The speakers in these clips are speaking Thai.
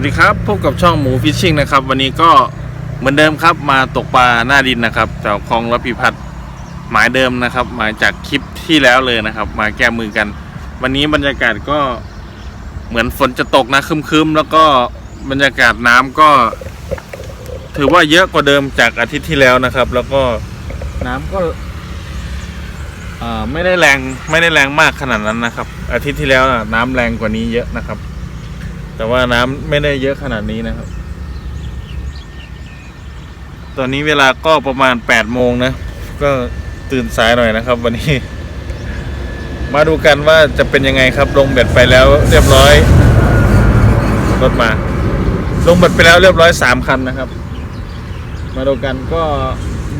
วัสดีครับพบกับช่องหมูฟิชชิ่งนะครับ วันนี้ก็เหมือนเดิมครับมาตกปลาหน้าดินนะครับแถวคลองระพิพัฒน์หมายเดิมนะครับ มาจากคลิปที่แล้วเลยนะครับ มาแก้มือกัน วันนี้บรรยากาศก็เหมือนฝนจะตกนะคึมๆแล้วก็บรรยากาศน้ำก็ ถือว่าเยอะกว่าเดิมจากอาทิตย์ที่แล้วนะครับ แล้วก็น้ำก็ไม่ได้แรงไม่ได้แรงมากขนาดนั้นนะครับ อาทิตย์ที่แล้วนะน้ำแรงกว่านี้เยอะนะครับ แต่ว่าน้ำไม่ได้เยอะขนาดนี้นะครับ ตอนนี้เวลาก็ประมาณแปดโมงนะ ก็ตื่นสายหน่อยนะครับ วันนี้ มาดูกันว่าจะเป็นยังไงครับ ลงเบ็ดไปแล้วเรียบร้อย รถมา ลงเบ็ดไปแล้วเรียบร้อยสามคันนะครับ มาดูกันก็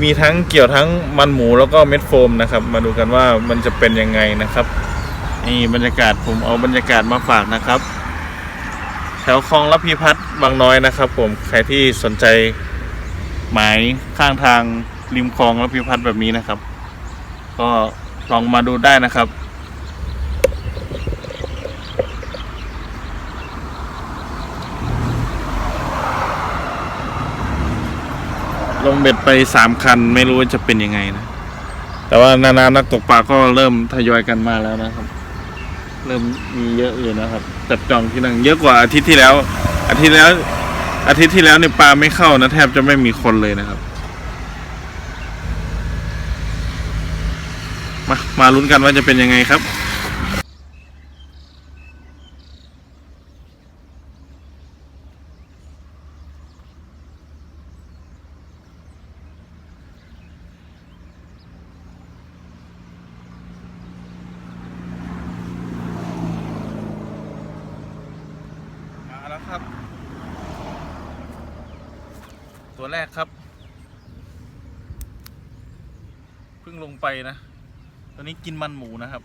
มีทั้งเกี่ยวทั้งมันหมูแล้วก็เม็ดโฟมนะครับ มาดูกันว่ามันจะเป็นยังไงนะครับนี่บรรยากาศผมเอาบรรยากาศมาฝากนะครับ วคลองรับพีพัฒน์บางน้อยนะครับผมใครที่สนใจหมายข้างทางริมคลองรับพีพัฒน์แบบนี้นะครับ ก็ลองมาดูได้นะครับลงเบ็ดไปสามคันไม่รู้ว่าจะเป็นยังไงนะ แต่ว่านานานักตกปลาก็เริ่มทยอยกันมาแล้วนะครับ เริ่มมีเยอะอยู่นะครับ จับจองที่นั่งเยอะกว่าอาทิตย์ที่แล้ว อาทิตย์แล้ว อาทิตย์ที่แล้วเนี่ยปลาไม่เข้านะแทบจะไม่มีคนเลยนะครับ มามาลุ้นกันว่าจะเป็นยังไงครับ ครับ ตัวแรกครับเพิ่งลงไปนะ ตัวนี้กินมันหมูนะครับ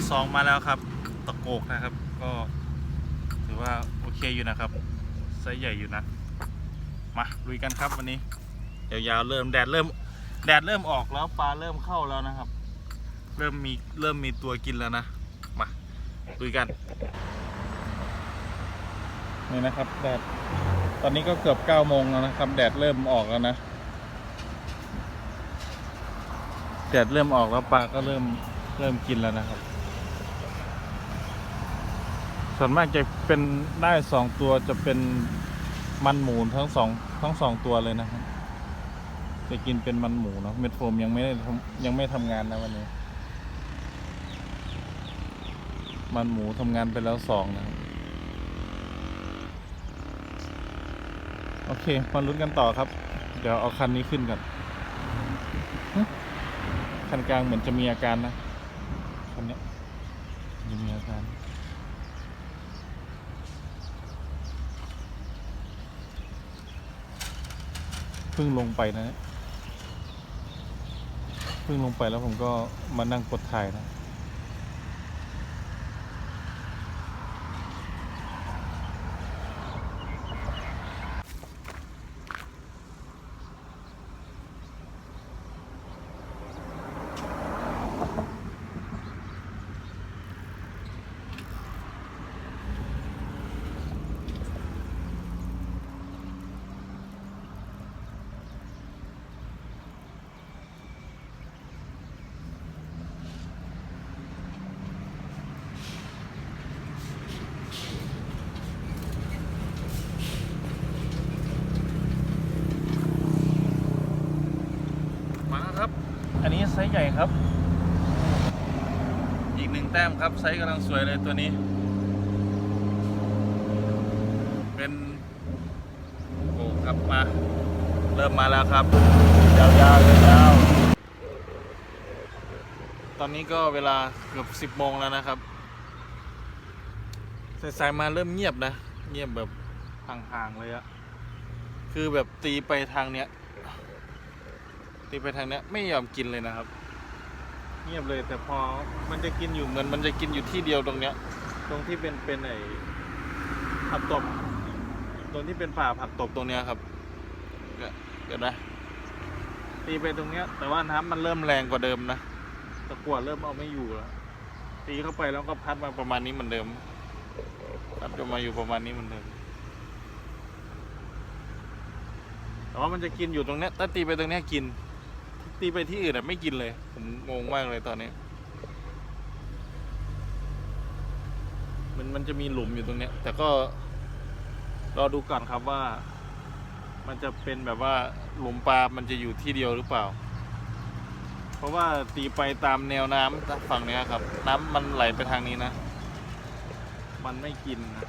ที่สองมาแล้วครับ ตะโกกนะครับ ก็ถือว่าโอเคอยู่นะครับไซส์ใหญ่อยู่นะ มาลุยกันครับวันนี้ยาวๆเริ่มแดดเริ่ม แดดเริ่มออกแล้วปลาเริ่มเข้าแล้วนะครับ เริ่มมีเริ่มมีตัวกินแล้วนะ มาลุยกันนี่นะครับแดดตอนนี้ก็เกือบเก้าโมงแล้วนะครับ แดดเริ่มออกแล้วนะแดดเริ่มออกแล้วปลาก็เริ่มเริ่มกินแล้วนะครับ ส่วนมากจะเป็นได้สองตัวจะเป็นมันหมูทั้งสองทั้งสองตัวเลยนะครับจะกินเป็นมันหมูเนาะเม็ดโฟมยังไม่ได้ยังไม่ทำงานนะวันนี้ มันหมูทำงานไปแล้วสองนะครับโอเคมาลุ้นกันต่อครับ เดี๋ยวเอาคันนี้ขึ้นกันคันกลางเหมือนจะมีอาการนะคันนี้ยยังมีอาการ เพิ่งลงไปนะเนี่ยเพิ่งลงไปแล้วผมก็มานั่งกดถ่ายนะ ส์ใหญ่ครับ อีกหนึ่งแต้มครับไซส์กำลังสวยเลยตัวนี้ เป็นโอ้ครับมา เริ่มมาแล้วครับ ยาวๆยาวๆตอนนี้ก็เวลาเกือบสิบโมงแล้วนะครับสายๆมาเริ่มเงียบนะ เงียบแบบห่างๆเลยอะคือแบบตีไปทางเนี้ยตีไปทางเนี้ยไม่ยอมกินเลยนะครับ เงียบเลย แต่พอมันจะกินอยู่เหมือนมันจะกินอยู่ที่เดียวตรงเนี้ย ตรงที่เป็นเป็นไอ้ผักตบตรงที่เป็นป่าผักตบตรงเนี้ยครับเนี่ยเดี๋ยวนะตีไปตรงเนี้ย แต่ว่าน้ำมันเริ่มแรงกว่าเดิมนะตะกั่วเริ่มเอาไม่อยู่แล้วตีเข้าไปแล้วก็พัดมาประมาณนี้เหมือนเดิมพัดจะมาอยู่ประมาณนี้เหมือนเดิมแต่ว่ามันจะกินอยู่ตรงเนี้ยถ้าตีไปตรงเนี้ยกิน ตีไปที่อื่นอะไม่กินเลย ผมงงมากเลยตอนนี้ มันมันจะมีหลุมอยู่ตรงเนี้ย แต่ก็รอดูก่อนครับว่า มันจะเป็นแบบว่าหลุมปลา มันจะอยู่ที่เดียวหรือเปล่า เพราะว่าตีไปตามแนวน้ำฝั่งเนี้ยครับ น้ำมันไหลไปทางนี้นะ มันไม่กินนะ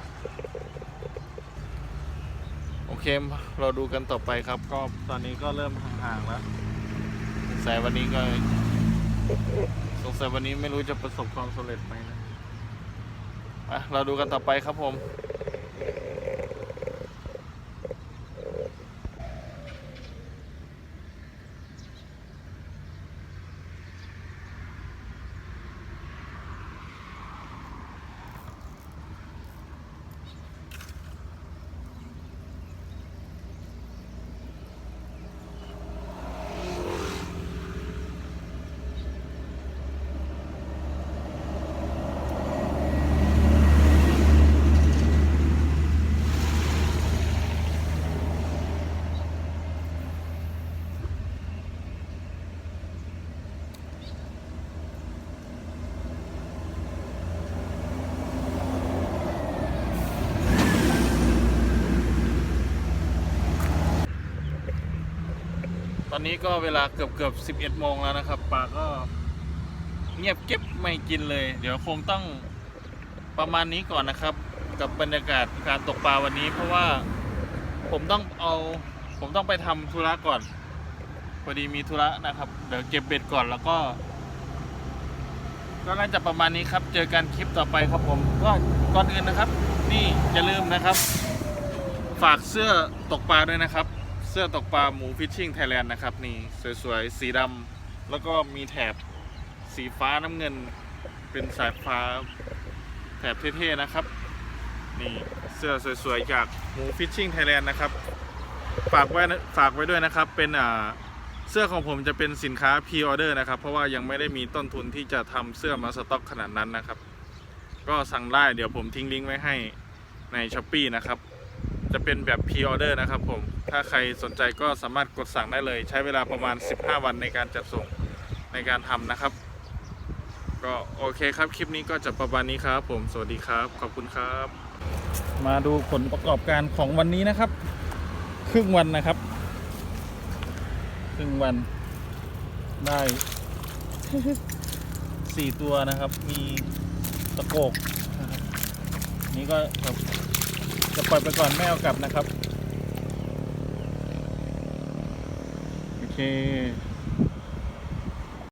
โอเค เราดูกันต่อไปครับ ก็ตอนนี้ก็เริ่มห่างๆแล้ว สงสัยวันนี้ก็สงสัยวันนี้ไม่รู้จะประสบความสำเร็จไหมนะอะเราดูกันต่อไปครับผม ตอนนี้ก็เวลาเกือบเกือบสิบเอ็ดโมงแล้วนะครับปลาก็เงียบเก็บไม่กินเลย เดี๋ยวคงต้องประมาณนี้ก่อนนะครับ กับบรรยากาศการตกปลาวันนี้ เพราะว่าผมต้องเอาผมต้องไปทำธุระก่อนพอดีมีธุระนะครับ เดี๋ยวเก็บเบ็ดก่อนแล้วก็ก็น่าจะประมาณนี้ครับ เจอกันคลิปต่อไปครับผมก็ก่อนอื่นนะครับ นี่อย่าลืมนะครับ ฝากเสื้อตกปลาด้วยนะครับ เสื้อตกปลาหมูฟิชชิ่งไทยแลนด์นะครับ นี่สวยๆ สีดำแล้วก็มีแถบสีฟ้าน้ำเงิน เป็นสายฟ้าแถบเท่ๆนะครับ นี่เสื้อสวยๆ จากหมูฟิชชิ่งไทยแลนด์นะครับ ฝากไว้ฝากไว้ด้วยนะครับ เป็นอ่าเสื้อของผมจะเป็นสินค้าพ r ออเดอร์นะครับ เพราะว่ายังไม่ได้มีต้นทุนที่จะทำเสื้อมาสต็อกขนาดนั้นนะครับ ก็สั่งได้เดี๋ยวผมทิ้งลิงก์ไว้ให้ในช้อปปีนะครับ จะเป็นแบบพ r ออเดอร์นะครับผม ถ้าใครสนใจก็สามารถกดสั่งได้เลย ใช้เวลาประมาณ 15 วันในการจัดส่งในการทำนะครับ ก็โอเคครับ คลิปนี้ก็จะประมาณนี้ครับผม สวัสดีครับ ขอบคุณครับ มาดูผลประกอบการของวันนี้นะครับ ครึ่งวันนะครับ ครึ่งวันได้สี่ตัวนะครับ มีตะโกกนี่ก็แบบ จะปล่อยไปก่อนไม่เอากลับนะครับ โอเค